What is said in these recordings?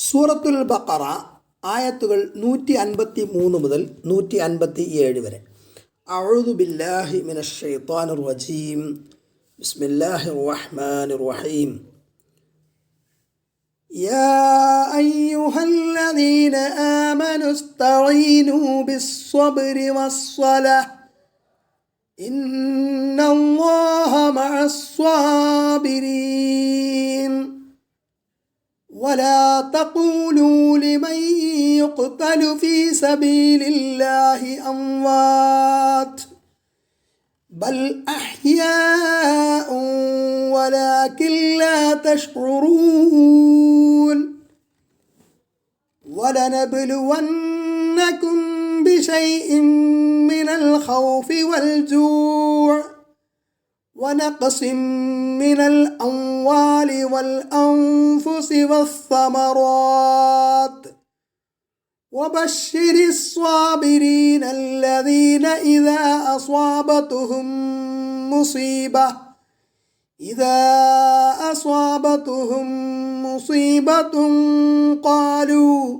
സൂറത്തുൽ ബക്കറ ആയത്തുകൾ നൂറ്റി അൻപത്തി മൂന്ന് മുതൽ നൂറ്റി അൻപത്തി ഏഴ് വരെ അഴുതു ബില്ലാഹി മിനഷ് ഷൈത്താനിർ റജീം ബിസ്മില്ലാഹിർ റഹ്മാനിർ റഹീം يا أيها الذين آمنوا استعينوا بالصبر والصلاة إن الله مع الصابرين ولا تقولوا لمن يقتل في سبيل الله أموات بل أحياء ولكن لا تشعرون ولنبلونكم بشيء من الخوف والجوع ونقص من الأموال والأنفس والثمرات. وبشر الصابرين الذين إذا أصابتهم مصيبة إذا أصابتهم مصيبة قالوا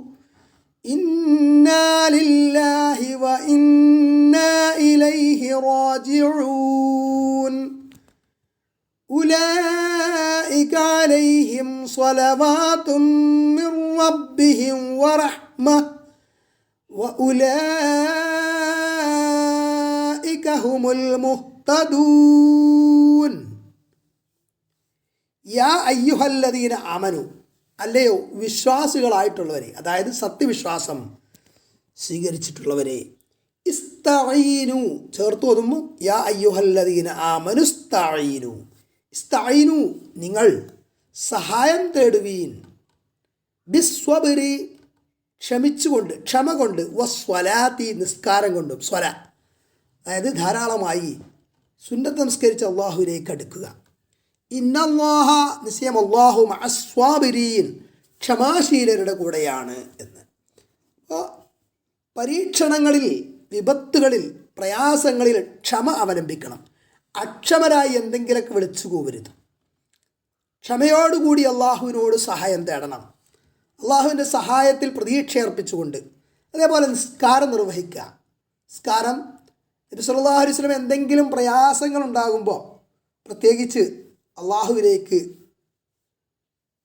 إنا لله وإنا إليه راجعون. أولئك عليهم صلوات من ربهم ورحمة وأولئك هم المهتدون യാ അയ്യുഹല്ലദീന അമനു അല്ലയോ വിശ്വാസികളായിട്ടുള്ളവരെ അതായത് സത്യവിശ്വാസം സ്വീകരിച്ചിട്ടുള്ളവരെ ഇസ്തഈനു ചേർത്ത് ഓതുമ്പോൾ യാ അയ്യുഹല്ലദീന ആമനു ഇസ്തഈനു നിങ്ങൾ സഹായം തേടുവീൻ. ബിസ്വബരി ക്ഷമിച്ചുകൊണ്ട് ക്ഷമ കൊണ്ട് വസ്വലാത്തി നിസ്കാരം കൊണ്ടും സ്വല. അതായത് ധാരാളമായി സുന്നത്ത് നമസ്കരിച്ച് അള്ളാഹുവിലേക്ക് അടുക്കുക. ഇന്നല്ലാഹ നിശ്ചയം അള്ളാഹു അസ്വാബിരീൻ ക്ഷമാശീലരുടെ കൂടെയാണ് എന്ന്. അപ്പോൾ പരീക്ഷണങ്ങളിൽ വിപത്തുകളിൽ പ്രയാസങ്ങളിൽ ക്ഷമ അവലംബിക്കണം. അക്ഷമരായി എന്തെങ്കിലുമൊക്കെ വിളിച്ചു കൂവരുത്. ക്ഷമയോടുകൂടി അള്ളാഹുവിനോട് സഹായം തേടണം. അള്ളാഹുവിന്റെ സഹായത്തിൽ പ്രതീക്ഷ അർപ്പിച്ചുകൊണ്ട് അതേപോലെ നിസ്കാരം നിർവഹിക്കുക. നിസ്കാരം നബി സല്ലല്ലാഹു അലൈഹി എന്തെങ്കിലും പ്രയാസങ്ങൾ ഉണ്ടാകുമ്പോൾ പ്രത്യേകിച്ച് അള്ളാഹുവിലേക്ക്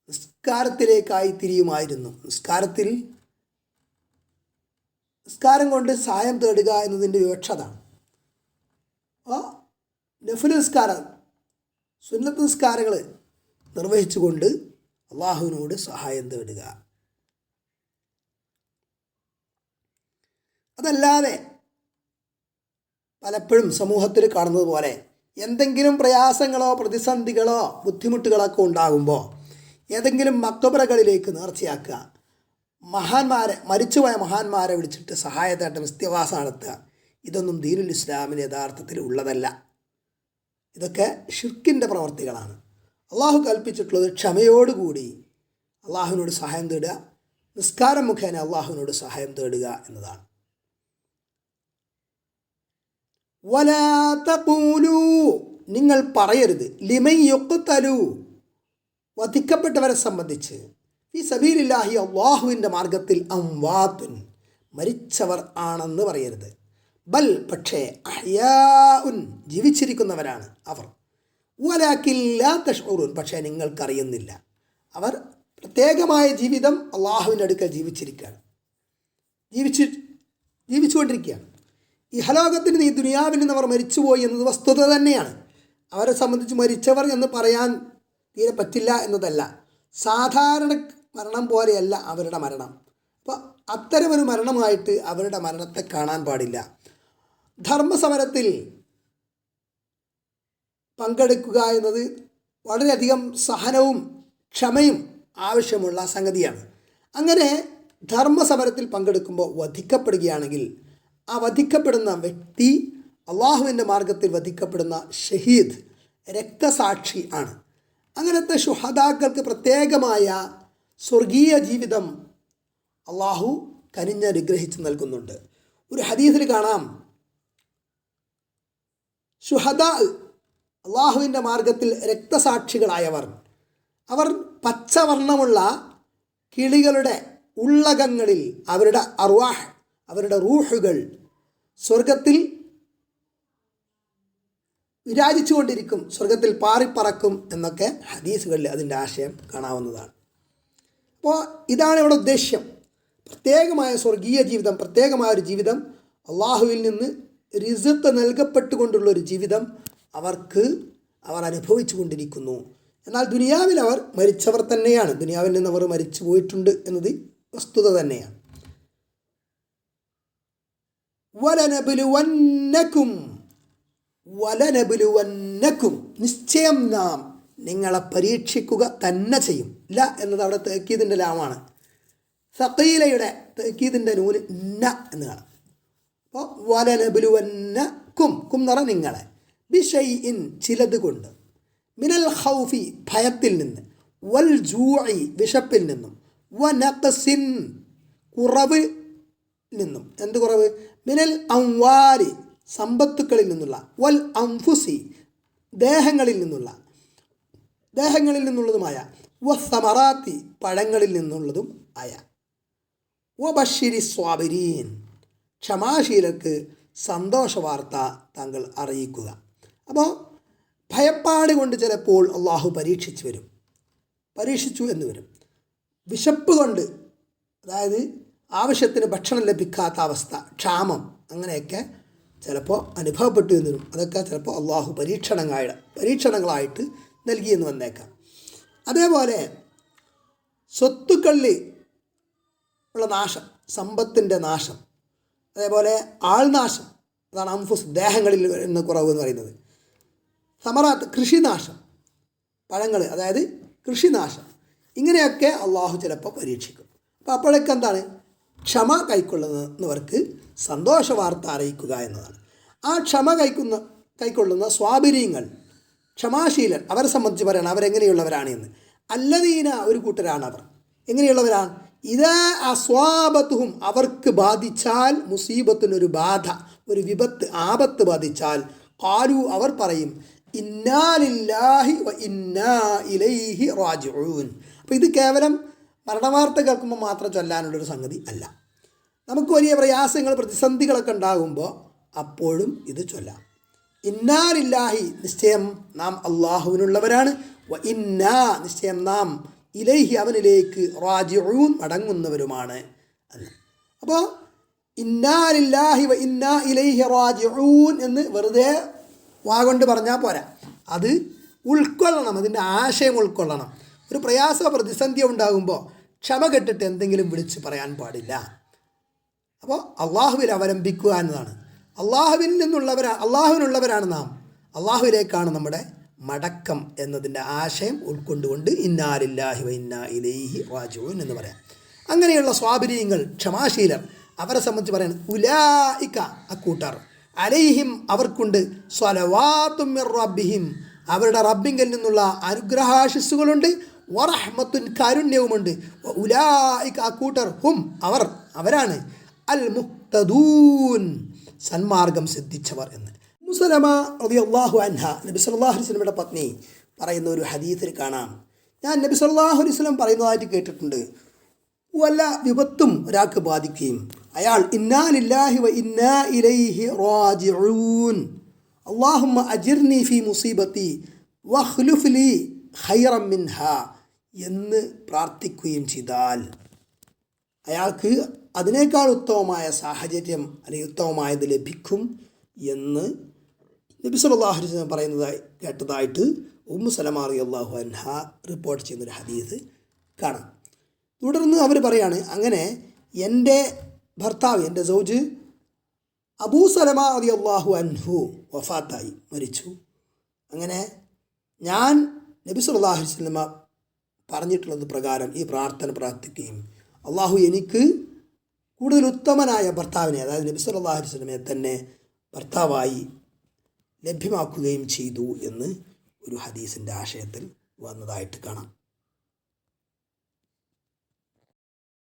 നിസ്കാരത്തിലേക്കായി തിരിയുമായിരുന്നു. നിസ്കാരത്തിൽ നിസ്കാരം കൊണ്ട് സഹായം തേടുക എന്നതിന്റെ വിവക്ഷതാണ് അപ്പോൾ നഫുൽ നിസ്കാരം സുന്നത്ത് നിസ്കാരങ്ങൾ നിർവഹിച്ചുകൊണ്ട് അള്ളാഹുവിനോട് സഹായം തേടുക. അതല്ലാതെ പലപ്പോഴും സമൂഹത്തിൽ കാണുന്നത് പോലെ എന്തെങ്കിലും പ്രയാസങ്ങളോ പ്രതിസന്ധികളോ ബുദ്ധിമുട്ടുകളൊക്കെ ഉണ്ടാകുമ്പോൾ ഏതെങ്കിലും മക്കബറകളിലേക്ക് നേർച്ചയാക്കുക. മഹാന്മാരെ മരിച്ചുപോയ മഹാന്മാരെ വിളിച്ചിട്ട് സഹായത്തായിട്ട് നിത്യവാസം നടത്തുക. ഇതൊന്നും ദീനുൽ ഇസ്ലാമിന് യഥാർത്ഥത്തിൽ ഉള്ളതല്ല. ഇതൊക്കെ ഷിർക്കിന്റെ പ്രവർത്തികളാണ്. അള്ളാഹു കൽപ്പിച്ചിട്ടുള്ളത് ക്ഷമയോടുകൂടി അള്ളാഹുവിനോട് സഹായം തേടുക നിസ്കാരം മുഖേന അള്ളാഹുവിനോട് സഹായം തേടുക എന്നതാണ്. നിങ്ങൾ പറയരുത്. ലിമയ്യൊക്കത്തലു വധിക്കപ്പെട്ടവരെ സംബന്ധിച്ച്. ഈ സബീലില്ലാഹി അള്ളാഹുവിന്റെ മാർഗത്തിൽ അംവാത്തുൻ മരിച്ചവർ ആണെന്ന് പറയരുത്. ബൽ പക്ഷേ അഹ്യാഉൻ ജീവിച്ചിരിക്കുന്നവരാണ് അവർ. വലാക്കില്ലാത്ത ഷൂറുൻ പക്ഷേ നിങ്ങൾക്കറിയുന്നില്ല. അവർ പ്രത്യേകമായ ജീവിതം അള്ളാഹുവിന്റെ അടുക്കൽ ജീവിച്ചിരിക്കുകയാണ്. ജീവിച്ച് ജീവിച്ചുകൊണ്ടിരിക്കുകയാണ്. ഇഹലോകത്തിന് ഈ ദുനിയാവിൽ നിന്ന് അവർ മരിച്ചുപോയി എന്നത് വസ്തുത തന്നെയാണ്. അവരെ സംബന്ധിച്ച് മരിച്ചവർ എന്ന് പറയാൻ തീരെ പറ്റില്ല എന്നതല്ല. സാധാരണ മരണം പോലെയല്ല അവരുടെ മരണം. അപ്പോൾ അത്തരമൊരു മരണമായിട്ട് അവരുടെ മരണത്തെ കാണാൻ പാടില്ല. ധർമ്മസമരത്തിൽ പങ്കെടുക്കുക എന്നത് വളരെയധികം സഹനവും ക്ഷമയും ആവശ്യമുള്ള സംഗതിയാണ്. അങ്ങനെ ധർമ്മസമരത്തിൽ പങ്കെടുക്കുമ്പോൾ വധിക്കപ്പെടുകയാണെങ്കിൽ ആ വധിക്കപ്പെടുന്ന വ്യക്തി അള്ളാഹുവിന്റെ മാർഗത്തിൽ വധിക്കപ്പെടുന്ന ഷഹീദ് രക്തസാക്ഷി ആണ്. അങ്ങനത്തെ ഷുഹദാക്കൾക്ക് പ്രത്യേകമായ സ്വർഗീയ ജീവിതം അള്ളാഹു കനിഞ്ഞനുഗ്രഹിച്ച് നൽകുന്നുണ്ട്. ഒരു ഹദീസിൽ കാണാം. ഷുഹദ അള്ളാഹുവിന്റെ മാർഗത്തിൽ രക്തസാക്ഷികളായവർ. അവർ പച്ചവർണമുള്ള കിളികളുടെ ഉള്ളകങ്ങളിൽ അവരുടെ അർവാഹ് അവരുടെ റൂഹുകൾ സ്വർഗത്തിൽ വിരാജിച്ചു കൊണ്ടിരിക്കും സ്വർഗത്തിൽ പാറിപ്പറക്കും എന്നൊക്കെ ഹദീസുകളിൽ അതിന്റെ ആശയം കാണാവുന്നതാണ്. അപ്പോൾ ഇതാണ് ഇവിടെ ഉദ്ദേശ്യം. പ്രത്യേകമായ സ്വർഗീയ ജീവിതം പ്രത്യേകമായ ഒരു ജീവിതം അള്ളാഹുവിൽ നിന്ന് റിസത്ത് നൽകപ്പെട്ടുകൊണ്ടുള്ള ഒരു ജീവിതം അവർക്ക് അവർ അനുഭവിച്ചു കൊണ്ടിരിക്കുന്നു എന്നാൽ ദുനിയാവിൽ അവർ മരിച്ചവർ തന്നെയാണ്. ദുനിയാവിൽ നിന്ന് അവർ മരിച്ചു പോയിട്ടുണ്ട് എന്നത് വസ്തുത തന്നെയാണ്. വലനബുലുവന്നക്കും വലനബിലുവന്നക്കും നിശ്ചയം നാം നിങ്ങളെ പരീക്ഷിക്കുക തന്നെ ചെയ്യും. ല എന്നത് അവിടെ തേക്കീതിന്റെ ലാമാണ്. സക്കീലയുടെ തേക്കീതിന്റെ നൂൽ ന എന്ന് കാണാം. അപ്പോൾ വലനബുലുവന്നക്കും കും നിറ നിങ്ങളെ. ബിഷൈ ഇൻ ചിലത് കൊണ്ട്. മിനൽ ഹൗഫി ഭയത്തിൽ നിന്ന്. വൽ ജൂഇ വിശപ്പിൽ നിന്നും. വ നഖസിൻ കുറവ് നിന്നും. എന്ത് കുറവ്? മിനൽ അംവാരി സമ്പത്തുക്കളിൽ നിന്നുള്ള. വൽ അംഫുസി ദേഹങ്ങളിൽ നിന്നുള്ള. ദേഹങ്ങളിൽ നിന്നുള്ളതുമായ. വ സമറാത്തി പഴങ്ങളിൽ നിന്നുള്ളതും ആയ. വ ബഷിരി സ്വാബിരീൻ ക്ഷമാശീലർക്ക് സന്തോഷ വാർത്ത താങ്കൾ അറിയിക്കുക. അപ്പോൾ ഭയപ്പാട് കൊണ്ട് ചിലപ്പോൾ അള്ളാഹു പരീക്ഷിച്ചു വരും. പരീക്ഷിച്ചു എന്ന് വരും. വിശപ്പ് കൊണ്ട് അതായത് ആവശ്യത്തിന് ഭക്ഷണം ലഭിക്കാത്ത അവസ്ഥ ക്ഷാമം അങ്ങനെയൊക്കെ ചിലപ്പോൾ അനുഭവപ്പെട്ടു എന്ന് വരും. അതൊക്കെ ചിലപ്പോൾ അള്ളാഹു പരീക്ഷണങ്ങളായ പരീക്ഷണങ്ങളായിട്ട് നൽകിയെന്ന് വന്നേക്കാം. അതേപോലെ സ്വത്തുക്കളിൽ ഉള്ള നാശം സമ്പത്തിന്റെ നാശം അതേപോലെ ആൾനാശം അതാണ് അംഫുസ് ദേഹങ്ങളിൽ എന്ന് കുറവ് എന്ന് പറയുന്നത്. സമറാത്ത് കൃഷിനാശം പഴങ്ങൾ അതായത് കൃഷിനാശം ഇങ്ങനെയൊക്കെ അള്ളാഹു ചിലപ്പോൾ പരീക്ഷിക്കും. അപ്പോൾ അപ്പോഴൊക്കെ എന്താണ്? ക്ഷമ കൈക്കൊള്ളുന്നവർക്ക് സന്തോഷ വാർത്ത അറിയിക്കുക എന്നതാണ്. ആ ക്ഷമ കൈക്കുന്ന കൈക്കൊള്ളുന്ന സ്വാബിര്യങ്ങൾ ക്ഷമാശീലൻ അവരെ സംബന്ധിച്ച് പറയണം അവരെങ്ങനെയുള്ളവരാണ് എന്ന്. അല്ലതീന ഒരു കൂട്ടരാണ് അവർ എങ്ങനെയുള്ളവരാണ്? ഇത് അസ്വാപത്തും അവർക്ക് ബാധിച്ചാൽ മുസീബത്തിനൊരു ബാധ ഒരു വിപത്ത് ആപത്ത് ബാധിച്ചാൽ. കാലു അവർ പറയും ഇന്നാലില്ലാഹി വ ഇന്നാ ഇലൈഹി റാജിഊൻ. അപ്പോൾ ഇത് കേവലം മരണവാർത്ത കേൾക്കുമ്പോൾ മാത്രം ചൊല്ലാനുള്ളൊരു സംഗതി അല്ല. നമുക്ക് വലിയ പ്രയാസങ്ങൾ പ്രതിസന്ധികളൊക്കെ ഉണ്ടാകുമ്പോൾ അപ്പോഴും ഇത് ചൊല്ലാം. ഇന്നാലില്ലാഹി നിശ്ചയം നാം അള്ളാഹുവിനുള്ളവരാണ് വ ഇന്നാ നിശ്ചയം നാം ഇലൈഹി അവനിലേക്ക് റാജിഊൻ മടങ്ങുന്നവരുമാണ് അപ്പോൾ ഇന്നാലില്ലാഹി വ ഇന്നാ ഇലൈഹി റാജിഊൻ എന്ന് വെറുതെ വാഗൊണ്ട് പറഞ്ഞാൽ പോരാ. അത് ഉൾക്കൊള്ളണം അതിന്റെ ആശയം ഉൾക്കൊള്ളണം. ഒരു പ്രയാസ പ്രതിസന്ധി ഉണ്ടാകുമ്പോൾ ക്ഷമ കെട്ടിട്ട് എന്തെങ്കിലും വിളിച്ച് പറയാൻ പാടില്ല. അപ്പോൾ അള്ളാഹുവിൽ അവലംബിക്കുക എന്നതാണ്. അള്ളാഹുവിൽ നിന്നുള്ളവരാ അള്ളാഹുവിനുള്ളവരാണ് നാം. അള്ളാഹുവിലേക്കാണ് നമ്മുടെ മടക്കം എന്നതിന്റെ ആശയം ഉൾക്കൊണ്ടുകൊണ്ട് ഇന്നാലില്ലാഹി വൈന്ന ഇലൈഹി റാജുൻ എന്ന് പറയാം. അങ്ങനെയുള്ള സ്വാബിര്യങ്ങൾ ക്ഷമാശീലർ അവരെ സംബന്ധിച്ച് പറയാൻ ഉലായിക്ക അക്കൂട്ടർ. അലൈഹിം അവർക്കുണ്ട്. സ്വലവാത്തും റബ്ബിഹിം. അവരുടെ റബ്ബിങ്കിൽ നിന്നുള്ള അനുഗ്രഹാശിസ്സുകളുണ്ട്. വറഹ്മത്തുൻ കാരുണ്യവുമുണ്ട്. ഉലായിക്ക അക്കൂട്ടർ ഹും അവർ അവരാണ്. അൽ മുക്തദൂൻ സന്മാർഗം സിദ്ധിച്ചവർ എന്ന്. മുസലമ റളിയല്ലാഹു അൻഹ നബി സല്ലല്ലാഹു അലൈഹി വസല്ലമയുടെ പത്നി പറയുന്ന ഒരു ഹദീസിൽ കാണാം. ഞാൻ നബി സല്ലല്ലാഹു അലൈഹി വസല്ലം പറയുന്നതായിട്ട് കേട്ടിട്ടുണ്ട്. വല്ല വിപത്തും ഒരാൾക്ക് ബാധിക്കുകയും അയാൾ ഇന്നാലില്ലാഹി വ ഇന്നാ ഇലൈഹി റാജിഊൻ അള്ളാഹുമ്മ അജിർനി ഫി മുസീബത്തി വഹ്ലുഫ്ലി ഹൈറം മിൻഹ എന്ന് പ്രാർത്ഥിക്കുകയും ചെയ്താൽ അയാൾക്ക് അതിനേക്കാൾ ഉത്തമമായ സാഹചര്യം അല്ലെങ്കിൽ ഉത്തമമായത് ലഭിക്കും എന്ന് നബി സല്ലല്ലാഹു അലൈഹി വസല്ലം പറയുന്നതായി കേട്ടതായിട്ട് ഉമ്മു സലമ അള്ളാഹു അൻഹ റിപ്പോർട്ട് ചെയ്യുന്നൊരു ഹദീസ് കാണാം. തുടർന്ന് അവർ പറയാണ് അങ്ങനെ എന്റെ ഭർത്താവ് എന്റെ സൗജ് അബൂ സലമ അള്ളാഹു അൻഹു വഫാത്തായി മരിച്ചു. അങ്ങനെ ഞാൻ നബി സല്ലല്ലാഹു അലൈഹി വസല്ലമ പറഞ്ഞിട്ടുള്ളത് പ്രകാരം ഈ പ്രാർത്ഥന പ്രാർത്ഥിക്കുകയും അള്ളാഹു എനിക്ക് കൂടുതൽ ഉത്തമനായ ഭർത്താവിനെ അതായത് നബി സല്ലല്ലാഹു അലൈഹി വസല്ലമയെ തന്നെ ഭർത്താവായി ലഭ്യമാക്കുകയും ചെയ്തു എന്ന് ഒരു ഹദീസിന്റെ ആശയത്തിൽ വന്നതായിട്ട് കാണാം.